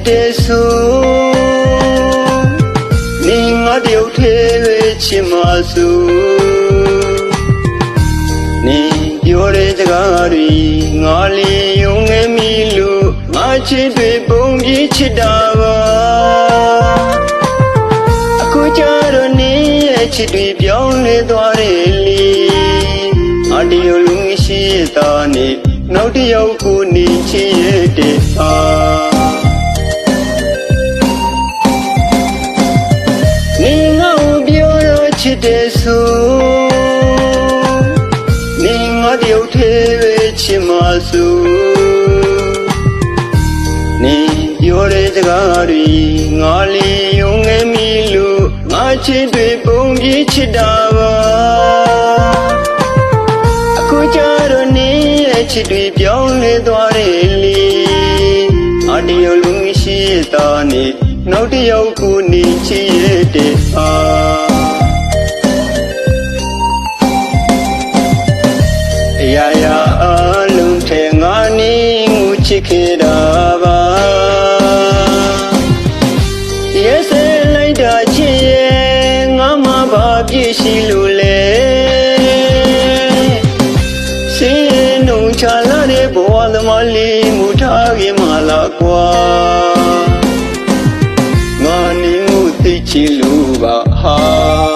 စ်တယ်ဆိုနေငါတယောက်ထဲပဲချင်မှာဆိုနေပြောတဲ့စကားတွေငါလေးယုံငယ်မိလို့ငါချစ်တွေပုံပြစ်ချစ်တာပါအခုကြတော့နေရဲ့ချစ်တွေပြောင်းလဲသွားတယ်လေအတယောက်လုံးရှိတာနေနောက်တယောက်ကိုနေချင်ရတဲ့အာ နေငါတယောက်သေးပဲချစ်မဆိုနေပြောတဲ့စကားတွေငါလေးယုံငယ်မိလို့ငါချစ်တွေပုံပြီးချစ်တာပါအခုကြတော့နေရဲ့ချစ်တွေပြောင်းလဲသွားတယ်လေအတယောက်လူရှိတာနေနောက်တစ်ယောက်ကိုနေချစ်ရတဲ့အာအ ချစ်ခဲ့တာပါရဲ့စဲလိုက်တာချစ်ရဲ့ငါမှဘာပြည့်ရှိလို့လဲစင်းနှုံချလာတဲ့ဘဝသမားလေးမူထားခင်မလာကွာငါနေမှုသိချင်လို့ပါဟာ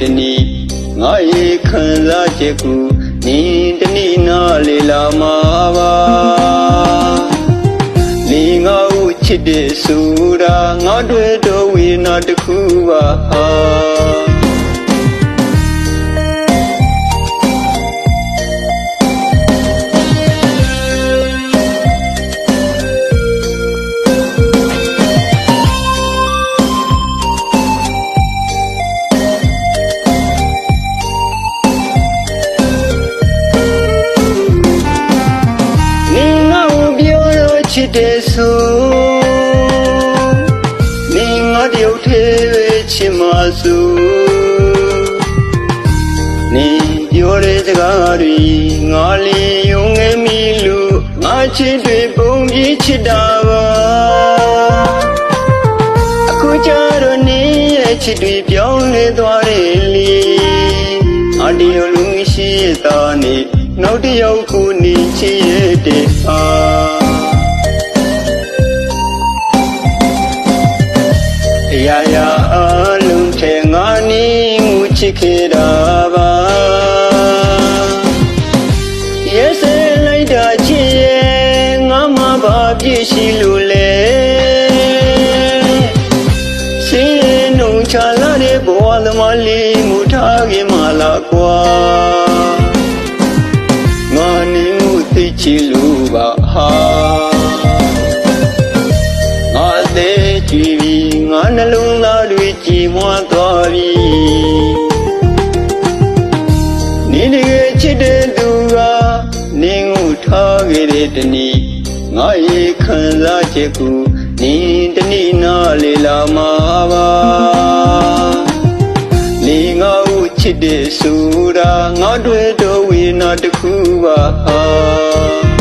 တဲ့တနည်းငါရေခံစားချက်ကိုနေတနည်းနာလေလာမှာပါနေငါ့ကိုချစ်တဲ့ဆိုတာငါတွေ့တော့ဝေနာတစ်ခုပါဟာ ချစ်တယ်ဆိုနေငါတယောက်သေးပဲချစ်မဆိုနေပြောတဲ့စကားတွေငါလေးယုံငယ်မိလို့ငါချစ်တွေပုံပြီးချစ်တာပါအခုကြတော့နေရဲ့ချစ်တွေပြောင်းလဲသွားတယ်လေအတရလူရှိတာနေနောက်တစ်ယောက်ကိုနေချစ်ရတဲ့အာ ရာရာအလုံးထဲငါနေငူချစ်ခဲ့တာပါရဲ့စဲလိုက်တာချစ်ရဲ့ငါမှဘာပြည့်ရှိလို့လဲစင်းနှုံချလာတဲ့ဘဝသမားလေးမူထားခင်မလာကွာ တွေကြည်မွားသွားပြီနေနေချစ်တဲ့သူကနေငုထားခဲ့တဲ့တနည်းငါရေခံစားချက်ကိုနေတနည်းနာလေလာမှာပါနေငါ့ကိုချစ်တဲ့ဆိုတာငါတွေ့တော့ဝေနာတစ်ခုပါဟာ